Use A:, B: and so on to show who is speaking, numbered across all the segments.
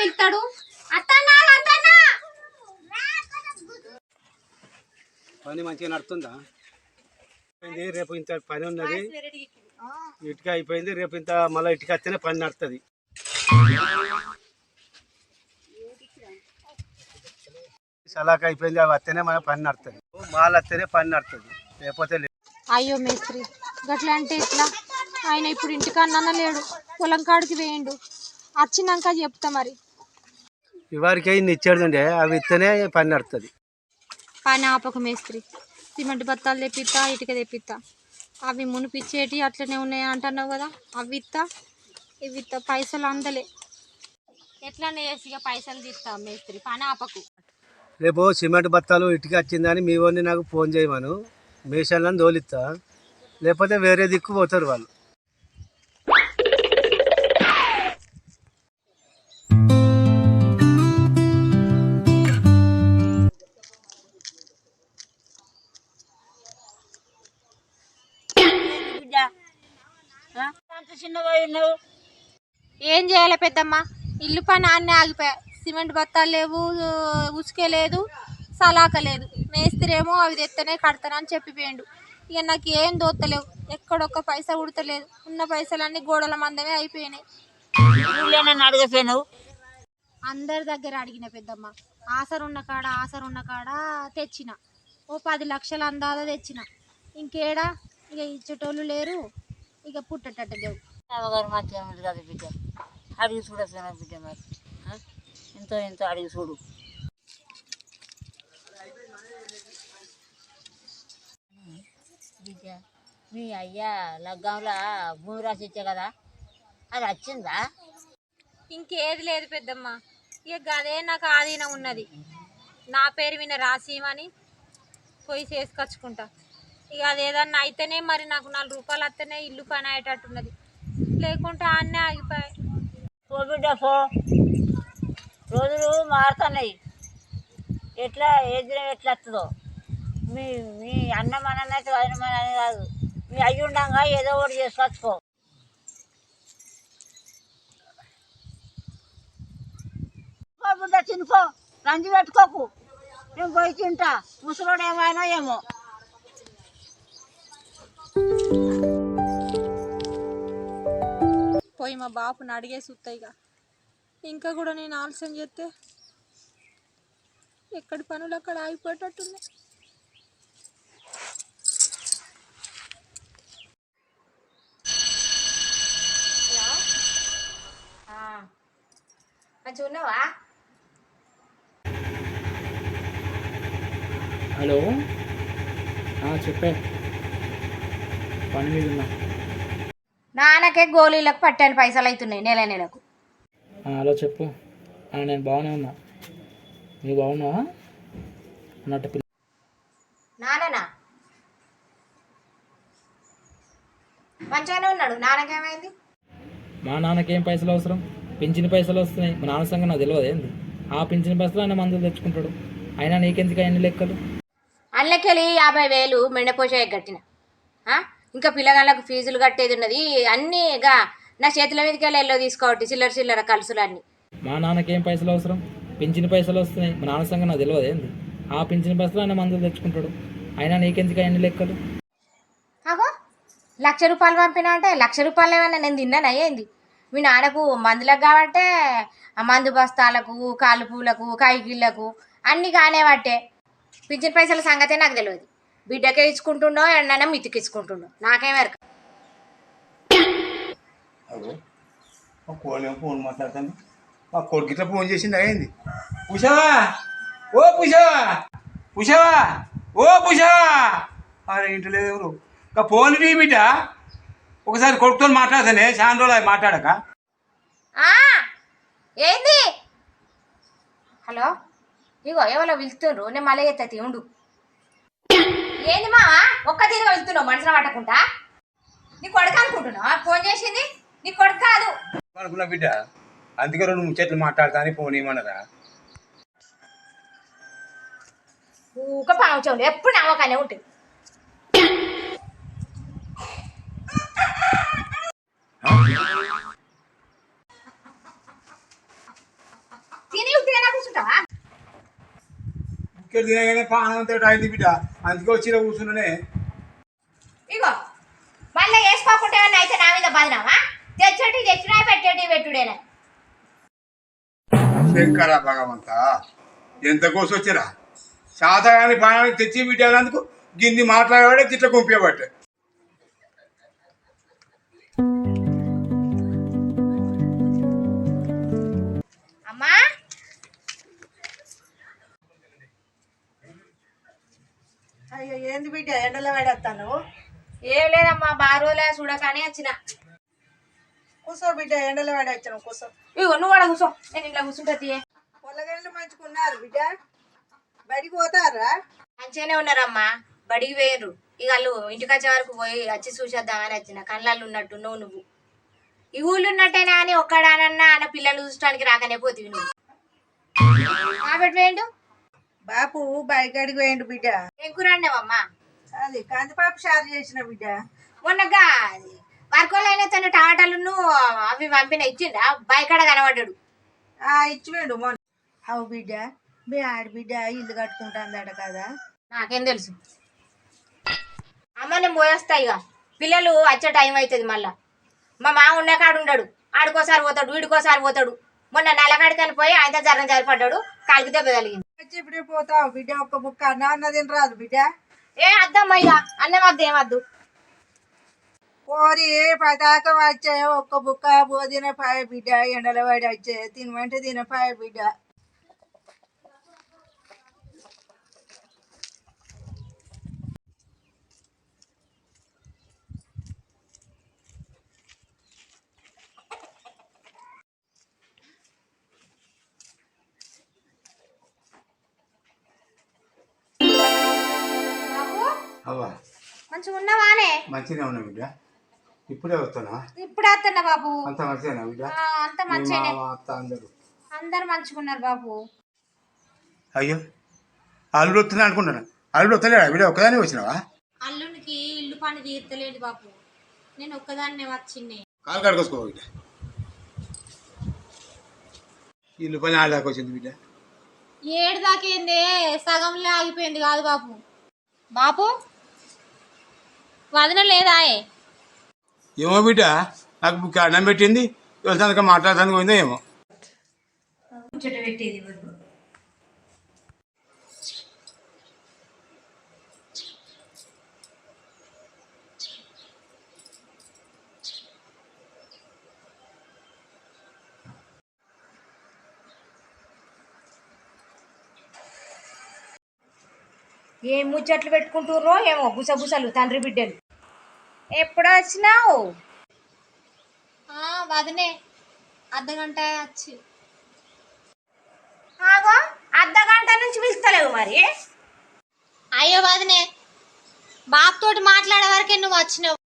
A: వెళ్తాడు అత్తన్నా అత్తన్నా!
B: పని మంచిగా నడుతుందా రేపు ఇంత పని ఉన్నది. ఇటుక అయిపోయింది రేపు ఇంత మళ్ళీ ఇటుక వస్తేనే పని నడుతుంది సలాక్ అయిపోయింది అవి వస్తేనే మన పని నడుతుంది మాలు వస్తేనే పని నడుతుంది లేకపోతే లేదు.
A: అయ్యో మేస్త్రి గట్లా అంటే ఎట్లా? ఆయన ఇప్పుడు ఇంటికన్నా లేడు. పొలం కాడికి వేయండు. వచ్చినాక చెప్తా మరి.
B: ఇవారికి ఉండే అవి ఇస్తేనే పని నడుతుంది
A: పని ఆపక మేస్త్రి. సిమెంట్ బత్తాలు తెప్పిస్తా ఇటుక తెప్పిస్తా అవి మునిపిచ్చేటి అట్లనే ఉన్నాయి అంటున్నావు కదా అవి ఇస్తా ఇవి ఇస్తా పైసలు అందలే. ఎట్లనే చేసి ఇక పైసలు తీస్తా మేస్త్రి పని ఆపకు.
B: రేపు సిమెంట్ బత్తాలు ఇటుక వచ్చిందని మీ వాడిని నాకు ఫోన్ చేయమను. మేషన్లను తోలిస్తా లేకపోతే వేరే దిక్కు పోతారు వాళ్ళు.
C: చిన్నగా ఉన్నావు
A: ఏం చేయాలి పెద్దమ్మ? ఇల్లు పని అన్నీ ఆగిపోయా. సిమెంట్ బత్తాలు లేవు ఉసుకే లేదు సలాక లేదు. మేస్త్రి ఏమో అవి తెత్తనే కడతానని చెప్పిపోయిండు. ఇక నాకు ఏం దోత్తలేవు. ఎక్కడొక్క పైసా ఉడతలేదు. ఉన్న పైసలన్నీ గోడల మందమే అయిపోయినాయి.
C: అడగపోయినావు
A: అందరి దగ్గర అడిగిన పెద్దమ్మ ఆసరున్న కాడ ఆసరున్న కాడ తెచ్చిన. ఓ పది లక్షలు అందాదా తెచ్చిన. ఇంకేడా? ఇక ఇచ్చేటోళ్ళు లేరు. ఇక పుట్టేటట్టు లేవు.
C: అవగారు మంచిగా ఉంది కదా బిడ్డ. అడిగి చూడకపోయినా బిడ్డ మరి. ఎంతో ఎంతో అడిగి చూడు. బిడ్డ మీ అయ్యా లగ్గంలో భూమి రాసి ఇచ్చా కదా? అది వచ్చిందా?
A: ఇంకేది లేదు పెద్దమ్మ. ఇక అదే నాకు ఆధీనం ఉన్నది. నా పేరు మీద రాసిమని పోయి చేసుకొచ్చుకుంటా ఇక అది అయితేనే మరి నాకు నాలుగు రూపాయలు వస్తేనే ఇల్లు పని అయ్యేటట్టున్నది లేకుండా అన్నీ ఆగిపోయాయి.
C: పో బిడ్డ పో. రోజులు మారుతున్నాయి. ఎట్లా ఏ దినం ఎట్లా వస్తుందో. మీ మీ అన్న మనన్నైతే వదిన మనని కాదు. మీ అయ్యి ఉండగా ఏదో ఒకటి చేసుకొచ్చుకో పో. బిడ్డ తినుకో రంజు పెట్టుకోకు. నేను పోయి తింటా. ముసలోడు ఏమైనా ఏమో.
A: పోయి మా బాపుని అడిగే సుత్తాయిగా ఇంకా కూడా నేను ఆలస్యం చేస్తే ఎక్కడి పనులు అక్కడ మంచిగా ఉన్నావా?
D: హలో? ఆ, చెప్పే. పని మీద ఉన్నా.
E: నాన్నకే గోళీలకు పట్టాను పైసలు అవుతున్నాయి నెల నెలకు.
D: హలో చెప్పు. నేను బాగానే ఉన్నా. నువ్వు బాగున్నావా? అన్నట్టు పిల్ల
E: నాన్ననా? మంచిగానే ఉన్నాడు. నాన్నకేమైంది?
D: మా నాన్నకి పైసలు అవసరం? పింఛన్ పైసలు వస్తున్నాయి. మా నాన్న సంగతి నాకు తెలియదు. ఏంది? ఆ పింఛన్ పైసలు ఆయన మందులు తెచ్చుకుంటాడు. అయినా నీకెందుకు అన్ని లెక్కలు?
E: అల్లకెళ్ళి యాభై వేలు మెండపోషాయి కట్టిన? ఇంకా పిల్లగాళ్ళకు ఫీజులు కట్టేది ఉన్నది. అన్నీ ఇక నా చేతుల మీదకి వెళ్ళి ఎల్లో తీసుకోవట్టి చిల్లర చిల్లర కలుసులు అన్నీ
D: మా నాన్నకి ఏం పైసలు అవసరం? పింఛన్ పైసలు వస్తున్నాయి. మా నాన్న సంగతి నాకు తెలియదు ఏంది? ఆ పింఛన్ పైసలు ఆయన మందులు తెచ్చుకుంటాడు. అయినా నీకెందుకు అన్ని లెక్కలు?
E: అగో లక్ష రూపాయలు పంపినా అంటే లక్ష రూపాయలు ఏమన్నా నేను తిన్నాను అయ్యింది మీ నాన్నకు మందులకు కాబట్టి మందు బస్తాలకు కాలు పూలకు కాయగిళ్ళకు అన్నీ కానేవట్టే పింఛన్ పైసల సంగతే నాకు తెలియదు బిడ్డకే ఇచ్చుకుంటుండో ఎన్నైనా మితికిచ్చుకుంటుండో నాకేం ఎరక
B: కోళ్ళేమో ఫోన్ మాట్లాడుతాను మా కొడుకు ఇట్లా ఫోన్ చేసింది అయింది. పుషావా? ఓ పుషావా? పుషావా? ఓ పుషావా? అరే ఇంటి లేదు ఎవరు? ఇంకా ఫోన్ రీ బిడ్డ. ఒకసారి కొడుకుతో మాట్లాడతానే చాలా రోజులు మాట్లాడక.
E: ఆ, ఏంది? హలో? ఇగో ఎవరో పిలుస్తుండ్రు నేను మళ్ళీ ఎత్తి ఉండు ఏంది మావా? ఒక్క తీరుగా వెళ్తున్నావు మనసులో పట్టకుండా నీ కొడుకు అనుకుంటున్నావా? ఫోన్ చేసింది? నీ కొడుకు కాదు.
B: అనుకున్నా బిడ్డ. అందుకే రెండు ముచ్చట్లు మాట్లాడతా అని ఫోన్ ఇవ్వమన్నరా
E: ఊక పావుచండి ఎప్పుడు నమ్మకానే ఉంటుంది
B: ఇక్కడ తినగానే పానంతో అయింది బిడ్డ. అందుకే వచ్చి కూర్చున్నానే.
E: ఇగో మళ్ళీ వేసుకోకుంటే ఏమన్నా అయితే నా మీద బదినామా తెచ్చటి తెచ్చినా పెట్టేటి పెట్టుడేనా?
B: శంకర భగవంత ఎంత కోసి వచ్చిరా శాతగాని పానాన్ని తెచ్చి పెట్టేందుకు గిన్ని మాట్లాడే తిట్ల గుంపేబట్టే
F: అయ్యో ఏంది బిడ్డ? ఎండలో పడేస్తాను
E: ఏం లేదమ్మా బాగా రోజులే చూడకానే వచ్చిన.
F: కూసో బిడ్డ ఎండలో పడేచ్చాను కూసో.
E: ఇగో నువ్వు కూడా కూర్చో నేను ఇంట్లో కూర్చుంటా తీయే.
F: పొల్లగండ్లు మంచుకున్నారు బిడ్డ. బడికి పోతారా?
E: మంచిగానే ఉన్నారమ్మా. బడికి వేయరు ఇక వాళ్ళు ఇంటికి వచ్చే వరకు పోయి వచ్చి చూసేద్దామని వచ్చిన. కళ్ళల్లో ఉన్నట్టు నువ్వు నువ్వు. ఈ ఊళ్ళు ఉన్నట్టేనా అని ఒక్కడానన్నా అన్న పిల్లలు చూసడానికి రాకనే పోతివి నువ్వు. కాబట్టి వేయండు
F: బాపు బయకాడికి పోయిండు బిడ్డ.
E: ఏం కూర
F: అది కందిపాపు షార్ చేసిన బిడ్డ.
E: మొన్నగా వర్కోలైన తన టమాటాలు అవి పంపిన ఇచ్చిండా? బయకాడ కనబడ్డాడు.
F: ఆ ఇచ్చిపోయిండు మొన్న. అవు బిడ్డ మీ ఆడబిడ్డ ఇల్లు కట్టుకుంటుందట కదా.
E: నాకేం తెలుసు. అమ్మ నేను పోయేస్తా ఇక పిల్లలు వచ్చే టైం అవుతుంది మళ్ళా. మా మామ ఉన్న కాడు ఉండడు. ఆడుకోసారి పోతాడు వీడికోసారి పోతాడు. మొన్న నల్లకాడికని పోయి ఆయన జరం జరిపడ్డాడు కాలికి దెబ్బ తగిలింది.
F: ఇప్పుడే పోతావు? బిడ్డ ఒక్క బుక్క అన్న అన్నది రాదు బిడ్డ.
E: ఏ అద్దమ్మ ఇక అన్నం వద్దు ఏమద్దు
F: పోరి పతాక వచ్చాయో ఒక్క బుక్క పోదిన పాయ బిడ్డ ఎండలో పడి వచ్చే తినమంటే తినపాయ బిడ్డ.
B: అవ్వా
E: మంచిగా ఉన్నావానే
B: మంచిగా ఉన్నా బిడ్డ. ఇప్పుడే వస్తున్నా.
E: ఇప్పుడు వస్తున్నా బాబు.
B: అంత మంచిగా బిడ్డ.
E: ఆ, అంత మంచిగానే.
B: అత్త అందరూ.
E: అందరు మంచుకున్నారు బాబు.
B: అయ్యో. అల్లుడు వస్తున్నా అనుకుంటున్నా. అల్లుడు వస్తలేడా? బిడ్డ ఒక్కదాన్ని వచ్చినావా?
A: అల్లునికి ఇల్లు పని తీర్తలేదు బాపు నేను ఒక్కదాన్నే వచ్చింది
B: కాలు కడుకోసుకో బిడ్డ. ఇల్లు పని ఆడదాకా వచ్చింది బిడ్డ.
A: ఏడు దాకేందే సగంలో ఆగిపోయింది కాదు బాపు బాపు వదన లేదాయే
B: ఏమో బిడ్డ నాకు బుక్ అన్నం పెట్టింది. వెళ్తాను మాట్లాడటానికి పోయిందో ఏమో.
E: పెట్టేది ఏం ముచ్చట్లు పెట్టుకుంటుర్రో ఏమో గుసగుసలు తండ్రి బిడ్డలు. ఎప్పుడు వచ్చినావు
A: వదనే. అర్ధగంట వచ్చి
E: ఆగో అర్ధ గంట నుంచి పిలుస్తలేవు మరి?
A: అయ్యో వదనే బాబుతోటి మాట్లాడే వరకే నువ్వు వచ్చినావు.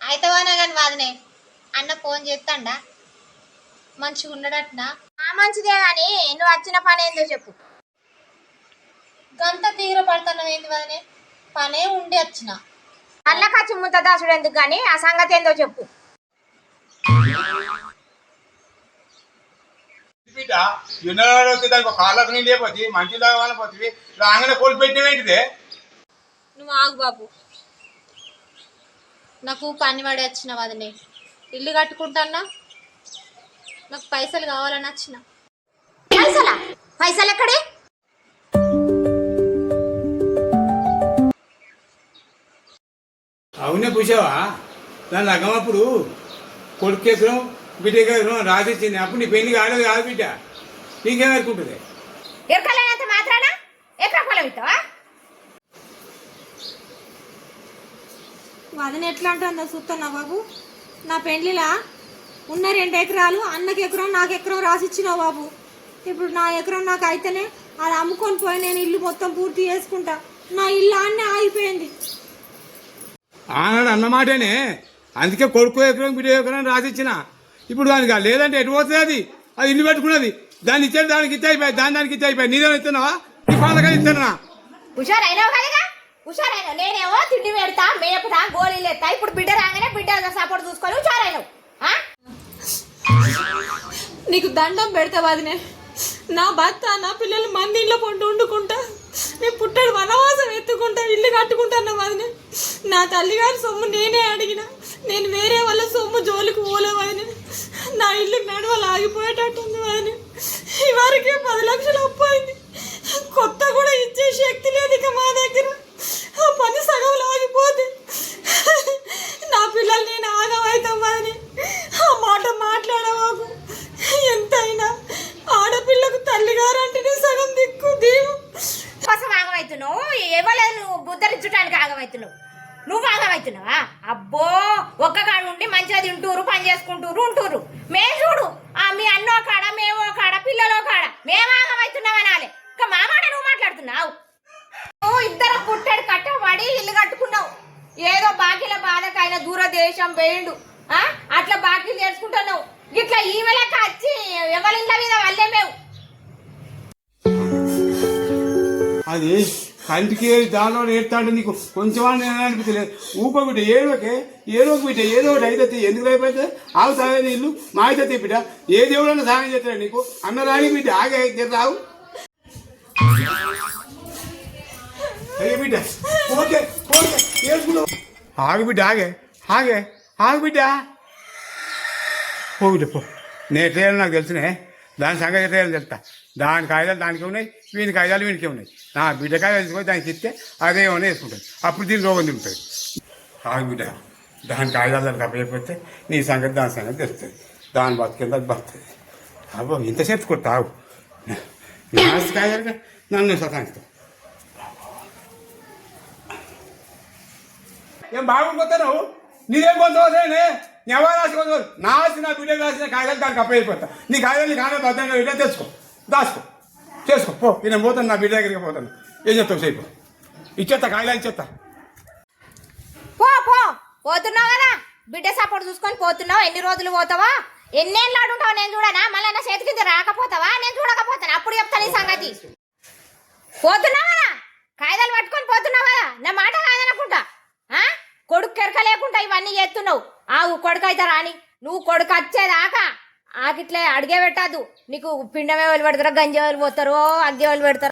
A: అయితేవానా కానీ వదనే అన్న ఫోన్ చేస్తాండా మంచిగా ఉండడట్నా?
E: ఆ మంచిదే గాని నువ్వు వచ్చిన పని ఏందో చెప్పు.
A: గంత తీవ్ర పడుతున్నావు ఏంది వదనే? పనే ఉండి వచ్చిన.
E: అల్లకచ్చి ముద్ద దాసుడు ఎందుకు కానీ ఆ సంగతి ఏందో చెప్పు.
B: బిడ్డ యునరాడు వచ్చే దానికి కాళ్ళకు నీళ్ళు లేకపోతే మంచి తాగమని పోతుంది రాగానే కోల్పు పెట్టినవేంటిదే
A: నువ్వు ఆగు బాబు. నాకు పని పడి వచ్చిన వదనే. ఇల్లు కట్టుకుంటానా నాకు పైసలు కావాలని వచ్చిన.
E: పైసలా? పైసలు ఎక్కడే?
B: అవునే పూసావా దాని లగ్గమప్పుడు కొడుకు ఎకరం బిడ్డ ఎకరం రాసిచ్చింది అప్పుడు నీ పెళ్ళి కాలేదు కాదు బిడ్డ. నీకేం అనుకుంటుంది
E: ఎక్కలేనంత మాత్రాన? ఎక్కడ పొలం ఇస్తావా?
A: వదిన ఎట్లా అంటుందో చూస్తున్నా బాబు? నా పెండ్లిలా ఉన్న రెండు ఎకరాలు అన్నకి ఎకరం నాకు ఎకరం రాసిచ్చినావు బాబు. ఇప్పుడు నా ఎకరం నాకు అయితేనే అది అమ్ముకొని పోయి నేను ఇల్లు మొత్తం పూర్తి చేసుకుంటా. నా ఇల్లు అన్నీ ఆగిపోయింది.
B: ఆనాడు అన్నమాటనే అందుకే కొడుకు ఎకరం బిడ్డ ఎకరం రాసిచ్చిన. ఇప్పుడు దానికి లేదంటే ఎటు పోతుంది అది? అది ఇల్లు పెట్టుకున్నది. దాన్ని ఇచ్చేది దానికి ఇచ్చే అయిపోయి దాని దానికి ఇచ్చే అయిపోయి. నీదేమో ఇస్తున్నావా? నీ పాలకాలు ఇస్తున్నా
E: నేనేమో తిండి పెడతా మేపుతా గోళీలు ఎత్తా. ఇప్పుడు బిడ్డ రాగానే బిడ్డ సపోర్ట్ చూసుకొని హుషారైనావు. ఆ?
A: నీకు దండం పెడతా వదినే. నా భర్త నా పిల్లలు మంది ఇంట్లో పండు వండుకుంటా. నేను పుట్టడు వనవాసం ఎత్తుకుంటా ఇల్లు కట్టుకుంటాను వదిన. నా తల్లిగారి సొమ్ము నేనే అడిగిన. నేను వేరే వాళ్ళ సొమ్ము జోలికి పోలే నా ఇల్లు నడవలు ఆగిపోయేటట్టుంది అని. ఈ పది లక్షలు అప్పు అయింది కొత్త కూడా ఇచ్చే శక్తి లేదు ఇక మా దగ్గర. ఆ పని సగంలో ఆగిపోతే నా పిల్లలు నేను ఆగమవుతామని. ఆ మాట మాట్లాడవాకు. ఎంతైనా ఆడపిల్లకు తల్లిగారు అంటేనే సగం దిక్కు దీవు
E: కోసం ఆగమవుతున్నావు ఇవ్వలేదు నువ్వు బుద్ధరించడానికి ఆగమవుతున్నావు? నువ్వు ఆగమవుతున్నావా? అబ్బో ఒక్క కాడ ఉండి మంచిగా తింటూరు పని చేసుకుంటూరు ఉంటూరు. మేము చూడు ఆ మీ అన్నో కాడ మేమో కాడ పిల్లలో కాడ మేము ఆగమవుతున్నాం అనాలి. ఇంకా మా మాట నువ్వు మాట్లాడుతున్నావు? నువ్వు ఇద్దరు పుట్టాడు కట్టబడి ఇల్లు కట్టుకున్నావు. ఏదో బాకీల బాధకైన దూర దేశం వేయండు. ఆ? అట్లా బాకీలు చేసుకుంటున్నావు. ఇట్లా ఈమెలక వచ్చి ఎవరింట్ల మీద వల్లే మేము?
B: అది కంటికి దానిలో నేర్తాడు నీకు కొంచెం అనిపించలేదు. ఊప బిడ్డ ఏడోకే ఏడోకి బిడ్డ ఏదో ఒకటి అయితే ఎందుకు అయిపోతే ఆవు సాగే నీళ్ళు మా అయితే బిడ్డ. ఏ దేవుడన్నా సాయం చేస్తాడు నీకు. అన్న రాగి బిడ్డ ఆగే తీరు రావు. అయ్యే బిడ్డ ఓకే ఓకే ఆగు బిడ్డ ఆగే ఆగే ఆగు బిడ్డ. పో బిడ్డ పో. నేను నాకు తెలిసినే. దాని సంగతి తెలుస్తా. దాని కాగితాలు దానికి ఉన్నాయి వీని కాగితాలు వీనికి ఉన్నాయి. నా బిడ్డ కాగితాలు తీసుకొని దానికి ఇస్తే అదే ఏమైనా వేసుకుంటుంది అప్పుడు దీని రోగం తింటుంది ఆగు బిడ్డ దాని కాగితాలు దానికి అప్పయిపోతే నీ సంగతి దాని సంగతి తెలుస్తుంది దాని బతికింది అది బతుంది అబ్బో ఇంతసేపు కొట్ట ఆగు నా కాగితాలు నన్ను సతాయిస్తావు ఏం బాగుంటున్నావు నీదేం కొంతవసేనే ఎవరు రాసి కొంత నా ఆస్తి నా బిడ్డ రాసిన కాగితాలు దానికి అప్పయిపోతా నీ కాగితాలు నీకు ఆనే భద్రంగా పెట్టా తెచ్చుకో దాచుకో చేసుకో పో నేను పోతాను నా బిడ్డ దగ్గరికి పోతాను. ఏం చెప్తావు సేపు ఇచ్చేస్తా కాగితాలు ఇచ్చేస్తా
E: పో పో. పోతున్నావు కదా. బిడ్డ సపోర్ట్ చూసుకొని పోతున్నావు. ఎన్ని రోజులు పోతావా? ఎన్నేళ్ళు ఆడుంటావు నేను చూడనా? మళ్ళీ నా చేతి కింద రాకపోతావా? నేను చూడకపోతాను? అప్పుడు చెప్తాను ఈ సంగతి. పోతున్నావు కదా. కాగితాలు పట్టుకొని పోతున్నావు కదా. నా మాట కాదనుకుంటా ఆ? కొడుకు కెరక లేకుండా ఇవన్నీ చేస్తున్నావు. ఆవు కొడుకు అయితే రాని. నువ్వు కొడుకు వచ్చేదాకా ఆకిట్లే అడిగే పెట్టద్దు. నీకు పిండమే వాళ్ళు పెడతారో గంజే వాళ్ళు పోతారో అగ్గే వాళ్ళు పెడతారు